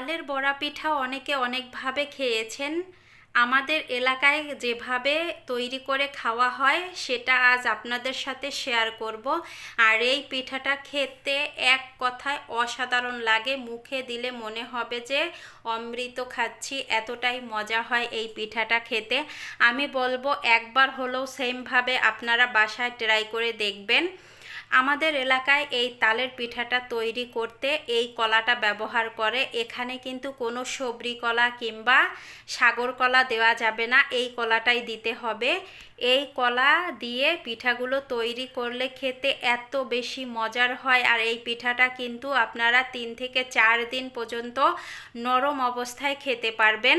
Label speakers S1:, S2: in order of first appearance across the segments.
S1: তালের বড়া পিঠা অনেকে অনেকভাবে খেয়েছেন। আমাদের এলাকায় যেভাবে তৈরি করে খাওয়া হয়, সেটা আজ আপনাদের সাথে শেয়ার করব। আর এই পিঠাটা খেতে এক কথায় অসাধারণ লাগে। মুখে দিলে মনে হবে যে, অমৃত খাচ্ছি, এতটাই মজা হয় এই পিঠাটা খেতে। আমি বলব একবার হলেও সেমভাবে আপনারা বাসায় ট্রাই করে দেখবেন। আমাদের এলাকায় এই তালের পিঠাটা তৈরি করতে এই কলাটা ব্যবহার করে। এখানে কিন্তু কোনো সবরি কলা কিংবা সাগর কলা দেওয়া যাবে না। এই কলাটাই দিতে হবে। এই কলা দিয়ে পিঠাগুলো তৈরি করলে খেতে এত বেশি মজার হয় আর এই পিঠাটা কিন্তু আপনারা তিন থেকে চার দিন পর্যন্ত নরম অবস্থায় খেতে পারবেন।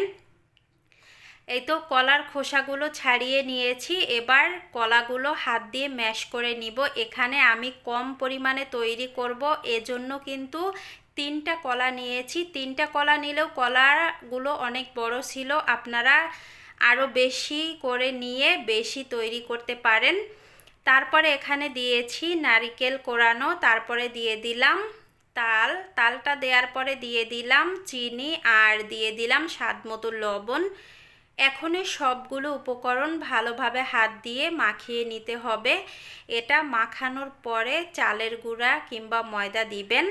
S1: এই তো কলার খোসাগুলো ছাড়িয়ে নিয়েছি। এবার কলাগুলো হাত দিয়ে ম্যাশ করে নিব। এখানে আমি কম পরিমাণে তৈরি করব। এজন্য কিন্তু তিনটা কলা নিয়েছি। তিনটা কলা নিলেও কলাগুলো অনেক বড় ছিল। আপনারা আরও বেশি করে নিয়ে বেশি তৈরি করতে পারেন। তারপরে এখানে দিয়েছি নারিকেল কোরানো, তারপরে দিয়ে দিলাম তাল। তালটা দেওয়ার পরে দিয়ে দিলাম চিনি আর দিয়ে দিলাম স্বাদ মতো লবণ। এখন এই সবগুলো উপকরণ ভালোভাবে হাত দিয়ে মাখিয়ে নিতে হবে। এটা মাখানোর পরে চালের গুঁড়া কিংবা ময়দা দিবেন।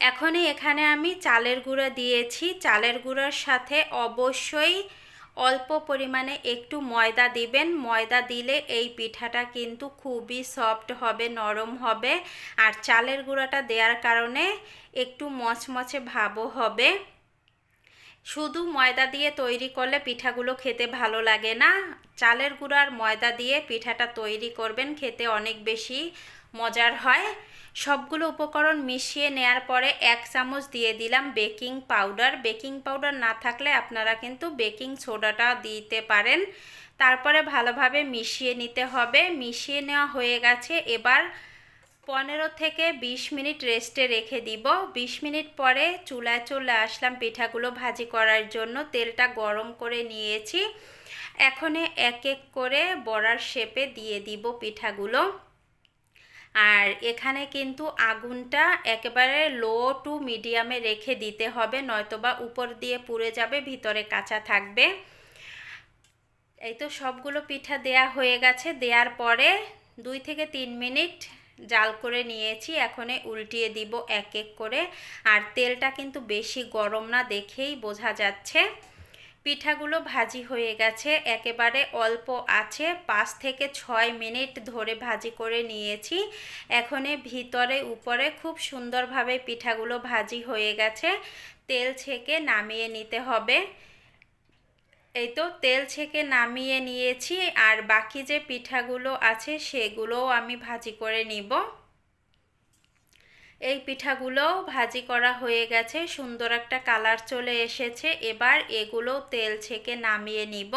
S1: এখনই এখানে আমি চালের গুঁড়া দিয়েছি। চালের গুঁড়ার সাথে অবশ্যই অল্প পরিমাণে একটু ময়দা দিবেন। ময়দা দিলে এই পিঠাটা কিন্তু খুবই সফট হবে, নরম হবে। আর চালের গুঁড়াটা দেওয়ার কারণে একটু মচমচে ভাবও হবে। শুধু ময়দা দিয়ে তৈরি করলে পিঠাগুলো খেতে ভালো লাগে না? চালের গুঁড়ার ময়দা দিয়ে পিঠাটা তৈরি করবেন, খেতে অনেক বেশি মজার হয়। সবগুলো উপকরণ মিশিয়ে নেয়ার পরে এক চামচ দিয়ে দিলাম বেকিং পাউডার। বেকিং পাউডার না থাকলে আপনারা কিন্তু বেকিং সোডাটা দিতে পারেন। তারপরে ভালোভাবে মিশিয়ে নিতে হবে। মিশিয়ে নেওয়া হয়ে গেছে। এবার পনেরো থেকে ২০ মিনিট রেস্টে রেখে দিব। ২০ মিনিট পরে চুলায় চলে আসলাম পিঠাগুলো ভাজি করার জন্য। তেলটা গরম করে নিয়েছি। এখন এক এক করে বড়ার শেপে দিয়ে দিব পিঠাগুলো। আর এখানে কিন্তু আগুনটা একেবারে লো টু মিডিয়ামে রেখে দিতে হবে, নয়তোবা উপর দিয়ে পুড়ে যাবে, ভিতরে কাঁচা থাকবে। এই তো সবগুলো পিঠা দেয়া হয়ে গেছে। দেওয়ার পরে দুই থেকে তিন মিনিট জাল করে নিয়েছি, এখনে উল্টিয়ে দিব এক এক করে। আর তেলটা কিন্তু বেশি গরম না দেখেই বোঝা যাচ্ছে। পিঠাগুলো ভাজি হয়ে গেছে, একেবারে অল্প আছে। পাঁচ থেকে ছয় মিনিট ধরে ভাজি করে নিয়েছি। এখনে ভিতরে উপরে খুব সুন্দরভাবে পিঠাগুলো ভাজি হয়ে গেছে। তেল ছেঁকে নামিয়ে নিতে হবে। এই তো তেল ছেঁকে নামিয়ে নিয়েছি আর বাকি যে পিঠাগুলো আছে সেগুলোও আমি ভাজি করে নিব। এই পিঠাগুলো ভাজি করা হয়ে গেছে, সুন্দর একটা কালার চলে এসেছে। এবার এগুলো তেল ছেঁকে নামিয়ে নিব।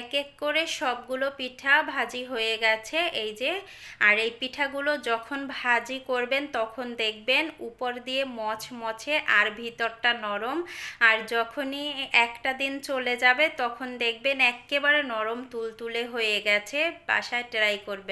S1: এক এক করে সবগুলো পিঠা ভাজি হয়ে গেছে। এই যে, আর এই পিঠাগুলো যখন ভাজি করবেন তখন দেখবেন উপর দিয়ে মচ মচে আর ভিতরটা নরম। আর যখনই একটা দিন চলে যাবে তখন দেখবেন একেবারে নরম, তুলতুলে হয়ে গেছে। বাসায় ট্রাই করবেন।